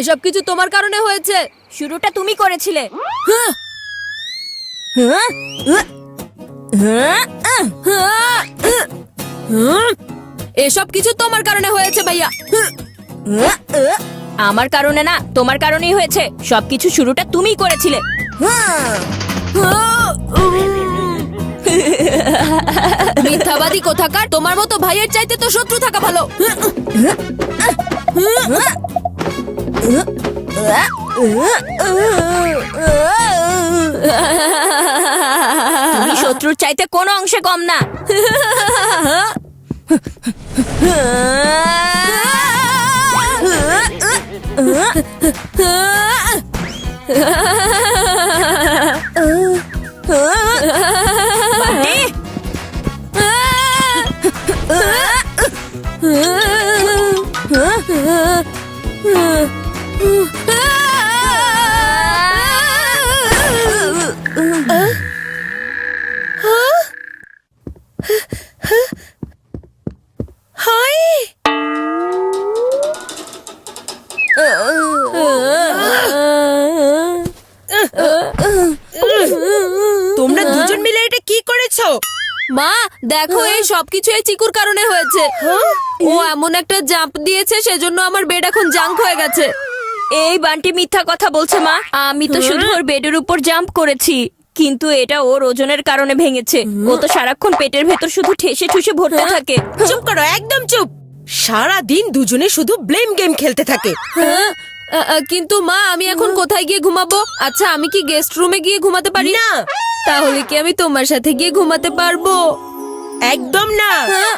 এসব কিছু তোমার কারণে হয়েছে। শুরুটা তুমি করেছিলে। এসব কিছু তোমার কারণে হয়েছে ভাইয়া। আমার কারণে না তোমার কারণেই হয়েছে। সবকিছু শুরুটা তুমিই করেছিলে। মিথ্যাবাদী কোথাকার? তোমার মতো ভাইয়ের চাইতে তো শত্রু থাকা ভালো। তুমি শত্রুর চাইতে কোনো অংশে কম না বান্টি! করেছ মা দেখো এই সবকিছু এই চিকুর কারণে হয়েছে। ও এমন একটা জাম্প দিয়েছে সেজন্য আমার বেড এখন জাঙ্ক হয়ে গেছে। এই বান্টি মিথ্যা কথা বলছে মা। আমি তো শুধু ওর বেডের উপর জাম্প করেছি কিন্তু এটা ওর ওজনের কারণে ভেঙেছে। ও তো সারাক্ষণ পেটের ভেতর শুধু ঠেসে ঠুসে ভরতে থাকে। চুপ করো একদম চুপ। সারা দিন দুজনে শুধু ব্লেম গেম খেলতে থাকে। হ্যাঁ? কিন্তু মা আমি এখন কোথায় গিয়ে ঘুমাবো? আচ্ছা আমি কি গেস্ট রুমে গিয়ে ঘুমাতে পারি? না। তাহলে কি আমি তোমার সাথে গিয়ে ঘুমাতে পারব? একদম না। হ্যাঁ?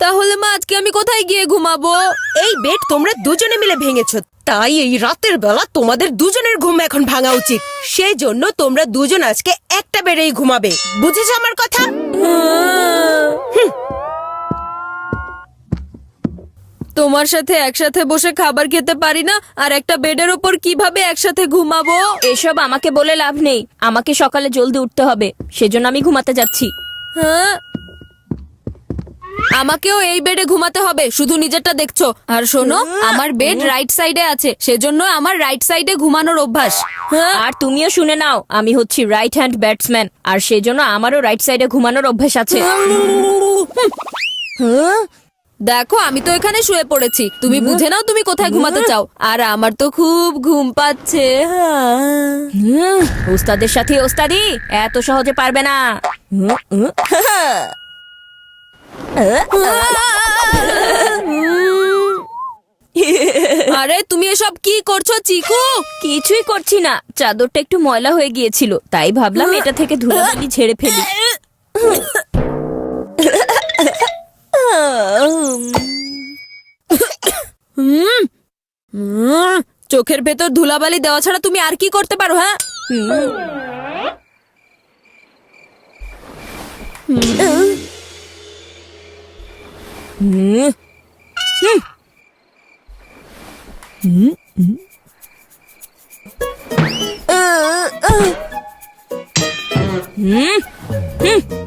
তাহলে মা আজকে আমি কোথায় গিয়ে ঘুমাবো? এই বেড তোমরা দুজনে মিলে ভেঙেছো। তাই এই রাতের বেলা তোমাদের দুজনের ঘুম এখন ভাঙা উচিত। সেই জন্য তোমরা দুজন আজকে একটা বেডেই ঘুমাবে। বুঝেছ আমার কথা? তোমার সাথে একসাথে বসে খাবার খেতে পারি না? আর একটা বেডের ওপর কীভাবে একসাথে ঘুমাবো? এসব আমাকে বলে লাভ নেই। আমাকে সকালে জলদি উঠতে হবে। সেজন্য আমি ঘুমাতে যাচ্ছি। হ্যাঁ? আমাকেও এই বেডে ঘুমাতে হবে। শুধু নিজেরটা দেখছ। আর শোনো আমার বেড রাইট সাইডে আছে। সেজন্য আমার রাইট সাইডে ঘুমানোর অভ্যাস। হ্যাঁ? আর তুমিও শুনে নাও আমি হচ্ছি রাইট হ্যান্ড ব্যাটসম্যান আর সেজন্য আমারও রাইট সাইডে ঘুমানোর অভ্যাস আছে। দেখো আমি তো এখানে শুয়ে পড়েছি। তুমি বুঝে নাও তুমি কোথায় ঘুমাতে চাও। আর আমার তো খুব ঘুম পাচ্ছে হুম, ওস্তাদের সাথে ওস্তাদি এত সহজে পারবে না। আরে তুমি এসব কি করছ চিকু? কিছুই করছি না। চাদরটা একটু ময়লা হয়ে গিয়েছিল তাই ভাবলাম এটা থেকে ধুলাবালি ঝেড়ে ফেলি। চোখের ভেতর ধুলাবালি দেওয়া ছাড়া তুমি আর কি করতে পারো হ্যাঁ? হ্যাঁ?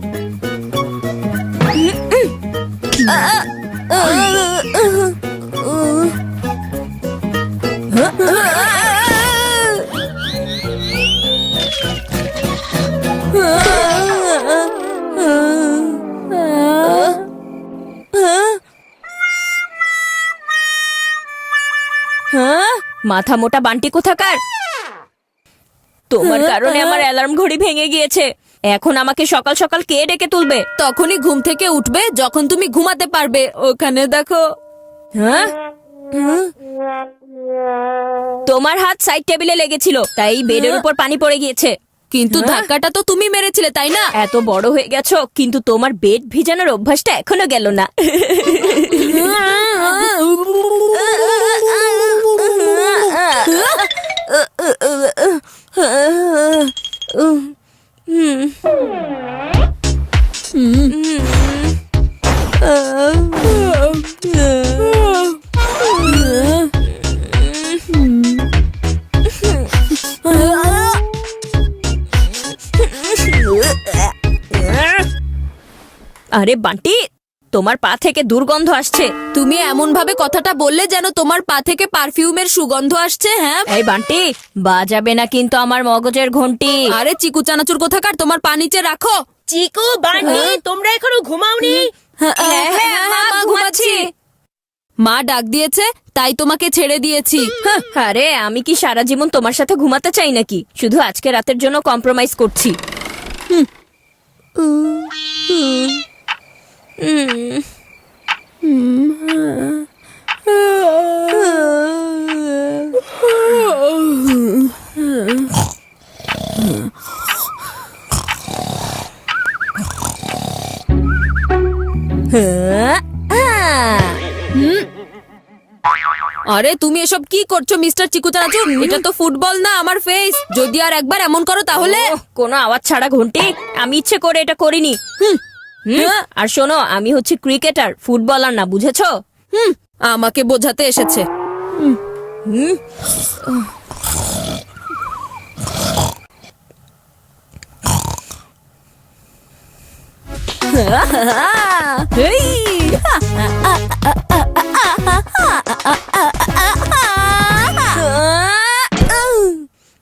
মাথা মোটা বান্টি কোথাকার? তোমার কারণে আমার অ্যালার্ম ঘড়ি ভেঙে গিয়েছে। এখন আমাকে সকাল সকাল কে ডেকে তুলবে? তখনই ঘুম থেকে উঠবে যখন তুমি ঘুমাতে পারবে। ওখানে দেখো। হ্যাঁ? তোমার হাত সাইড টেবিলে লেগেছিল তাই বেডের উপর পানি পড়ে গিয়েছে। কিন্তু ধাক্কাটা তো তুমি মেরেছিলে তাই না? এত বড় হয়ে গেছো কিন্তু তোমার বেড ভিজানোর অভ্যাসটা এখনও গেল না। আরে বান্টি তোমার পা থেকে দুর্গন্ধ আসছে। তুমি এমন ভাবে কথাটা বললে যেন তোমার পা থেকে পারফিউমের সুগন্ধ আসছে হ্যাঁ? এই বান্টি বাজাবে না কিন্তু আমার মগজের ঘন্টি। আরে চিকু চানাচুর কোথাকার তোমার পা নিচে রাখো। চিকু বান্টি তোমরা এখনও ঘুমাওনি? হ্যাঁ, হ্যাঁ, হ্যাঁ, মা, ঘুমাচ্ছি। মা ডাক দিয়েছে তাই তোমাকে ছেড়ে দিয়েছি। আরে আমি কি সারা জীবন তোমার সাথে ঘুমাতে চাই নাকি? শুধু আজকে রাতের জন্য কম্প্রোমাইজ করছি। হুম। আরে, তুমি এসব কি করছ, মিস্টার চিকু চানাচুর এটা তো ফুটবল না, আমার ফেস যদি আর একবার এমন করো তাহলে কোনো আওয়াজ ছাড়া, ঘন্টি। আমি ইচ্ছে করে এটা করিনি। হুম। হুম, আর শোনো আমি হচ্ছে ক্রিকেটার ফুটবলার না বুঝেছ হুম আমাকে বোঝাতে এসেছে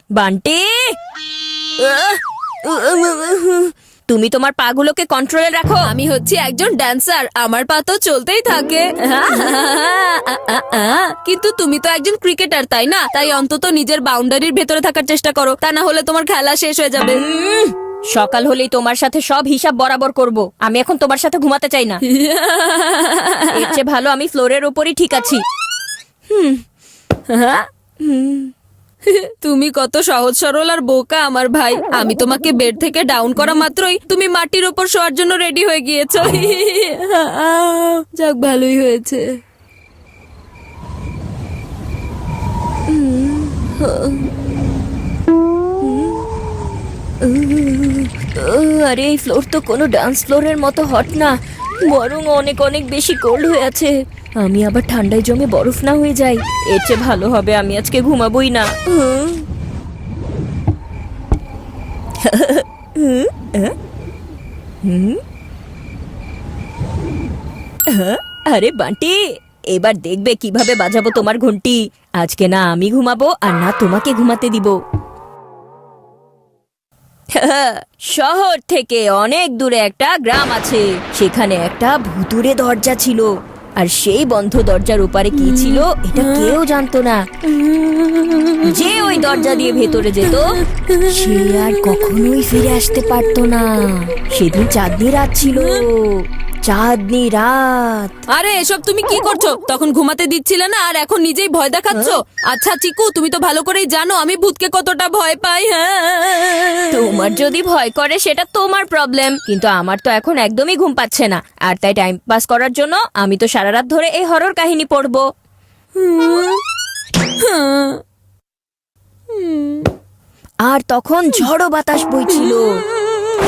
বান্টি তুমি তোমার পাগুলোকে কন্ট্রোলে রাখো। আমি হচ্ছি একজন ড্যান্সার আমার পা তো চলতেই থাকে। কিন্তু তুমি তো একজন ক্রিকেটার তাই না? তাই অন্তত নিজের বাউন্ডারির ভেতরে থাকার চেষ্টা করো। তা না হলে তোমার খেলা শেষ হয়ে যাবে। সকাল হলেই তোমার সাথে সব হিসাব বরাবর করব। আমি এখন তোমার সাথে ঘুমাতে চাই না। ভালো আমি ফ্লোরের ওপরই ঠিক আছি। হুম হ্যাঁ? হুম। তুমি কত সহজ সরল আর বোকা আমার ভাই। আমি তোমাকে বেড থেকে ডাউন করা মাত্রই তুমি মাটির ওপর শোয়ার জন্য রেডি হয়ে গিয়েছো। যাক, ভালোই হয়েছে। আরে, এই ফ্লোর তো কোনো ডান্স ফ্লোরের মতো হট না। বরং অনেক অনেক বেশি কোল্ড হয়ে আছে। আমি আবার ঠান্ডায় জমে বরফ না হয়ে যাই। এর চেয়ে ভালো হবে আমি আজকে ঘুমাবই না? আরে বান্টি, এবার দেখবে কীভাবে বাজাবো তোমার ঘন্টি আজকে না আমি ঘুমাবো আর না তোমাকে ঘুমাতে দিব। শহর থেকে অনেক দূরে একটা গ্রাম আছে। সেখানে একটা ভুতুরে দরজা ছিল। আর সেই বন্ধ দরজার ওপারে কি ছিল, এটা কেউ জানতো না। যে ওই দরজা দিয়ে ভেতরে যেত, সে আর কখনোই ফিরে আসতে পারতো না। সেদিন চাঁদনি রাত ছিল। চাঁদনি রাত। আরে এসব তুমি কি করছ? তখন ঘুমাতে দিচ্ছিলে না আর এখন নিজেই ভয় দেখাচ্ছ? আচ্ছা চিকু তুমি তো ভালো করেই জানো আমি ভূতকে কতটা ভয় পাই হ্যাঁ। তোমার যদি ভয় করে সেটা তোমার প্রবলেম কিন্তু আমার তো এখন একদমই ঘুম পাচ্ছে না। আর তাই টাইম পাস করার জন্য আমি তো সারা রাত ধরে এই হরর কাহিনী পড়ব। আর তখন ঝড়ো বাতাস বইছিল।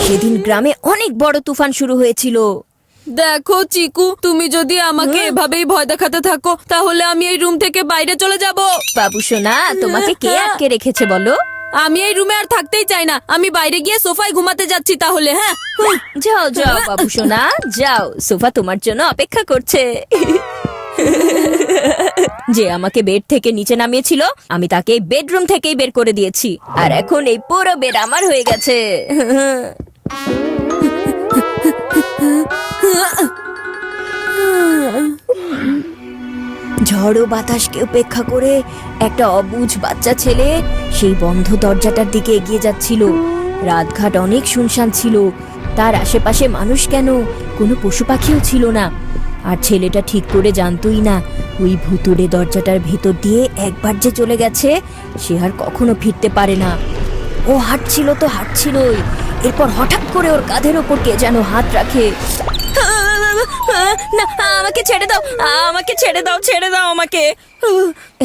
সেদিন গ্রামে অনেক বড় তুফান শুরু হয়েছিল। দেখো চিকু তুমি যদি আমাকে এভাবেই ভয় দেখাতে থাকো তাহলে আমি এই রুম থেকে বাইরে চলে যাব। বাবু সোনা তোমাকে কে আটকে রেখেছে বলো? আমি এই রুমে আর থাকতেই চাই না। আমি বাইরে গিয়ে সোফায় ঘুমাতে যাচ্ছি তাহলে হ্যাঁ? যাও যাও বাবু সোনা যাও। সোফা তোমার জন্য অপেক্ষা করছে। যে আমাকে বেড থেকে নিচে নামিয়েছিল আমি তাকে বেডরুম থেকেই বের করে দিয়েছি। আর এখন এই পুরো বেড আমার হয়ে গেছে। ঝড়ো বাতাসকে উপেক্ষা করে একটা অবুঝ বাচ্চা ছেলে সেই বন্ধ দরজাটার দিকে এগিয়ে যাচ্ছিল। রাতঘাট অনেক শুনশান ছিল। তার আশেপাশে মানুষ কেন? কোনো পশু পাখিও ছিল না। আর ছেলেটা ঠিক করে জানতোই না, ওই ভুতুড়ে দরজাটার ভেতর দিয়ে একবার যে চলে গেছে, সে আর কখনো ফিরতে পারে না। ও হাঁটছিল তো হাঁটছিলই। এরপর হঠাৎ করে ওর কাঁধের ওপর কে যেন হাত রাখে। না, আমাকে ছেড়ে দাও, আমাকে ছেড়ে দাও ছেড়ে দাও আমাকে।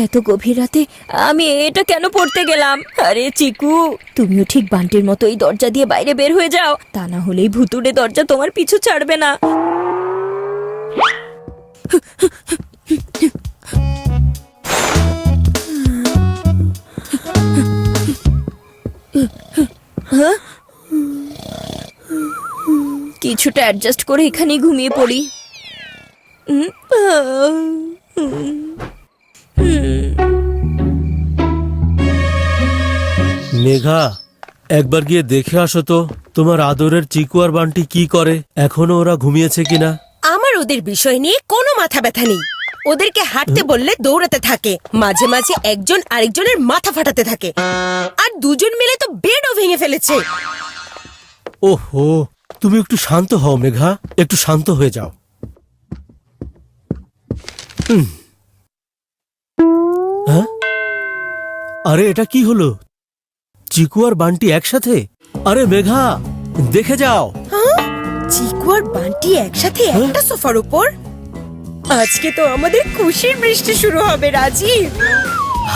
এত গভীর রাতে আমি এটা কেন পড়তে গেলাম? আরে চিকু, তুমিও ঠিক বান্টির মতো এই দরজা দিয়ে বাইরে বের হয়ে যাও। তা না হলেই ভুতুড়ে দরজা তোমার পিছু ছাড়বে না। কিছুটা অ্যাডজাস্ট করে এখানেই ঘুমিয়ে পড়ি। মেঘা একবার গিয়ে দেখে আসো তো তোমার আদরের চিকু আর বান্টি কি করে? এখনও ওরা ঘুমিয়েছে কিনা? আমার ওদের বিষয় নিয়ে কোনো মাথা ব্যথা নেই। ওদেরকে হাঁটতে বললে দৌড়াতে থাকে। মাঝে মাঝে একজন আরেকজনের মাথা ফাটাতে থাকে। আর দুজন মিলে তো বেডও ভেঙে ফেলেছে। ওহো তুমি একটু শান্ত হও মেঘা একটু শান্ত হয়ে যাও। হ্যাঁ? আরে এটা কি হলো? চিকু আর বান্টি একসাথে? আরে মেঘা দেখে যাও। চিকু আর বান্টি একসাথে একটা সোফার উপর? আজকে তো আমাদের খুশির বৃষ্টি শুরু হবে রাজীব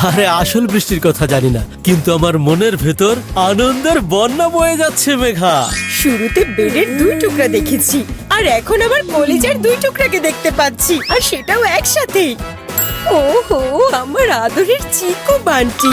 আরে আসল বৃষ্টির কথা জানি না কিন্তু আমার মনের ভেতর আনন্দের বন্যা বয়ে যাচ্ছে মেঘা। শুরুতে বেডের দুই টুকরা দেখেছি আর এখন আবার কলেজের দুই টুকরাকে দেখতে পাচ্ছি আর সেটাও একসাথে ওহো আমার আদরের চিকু বান্টি।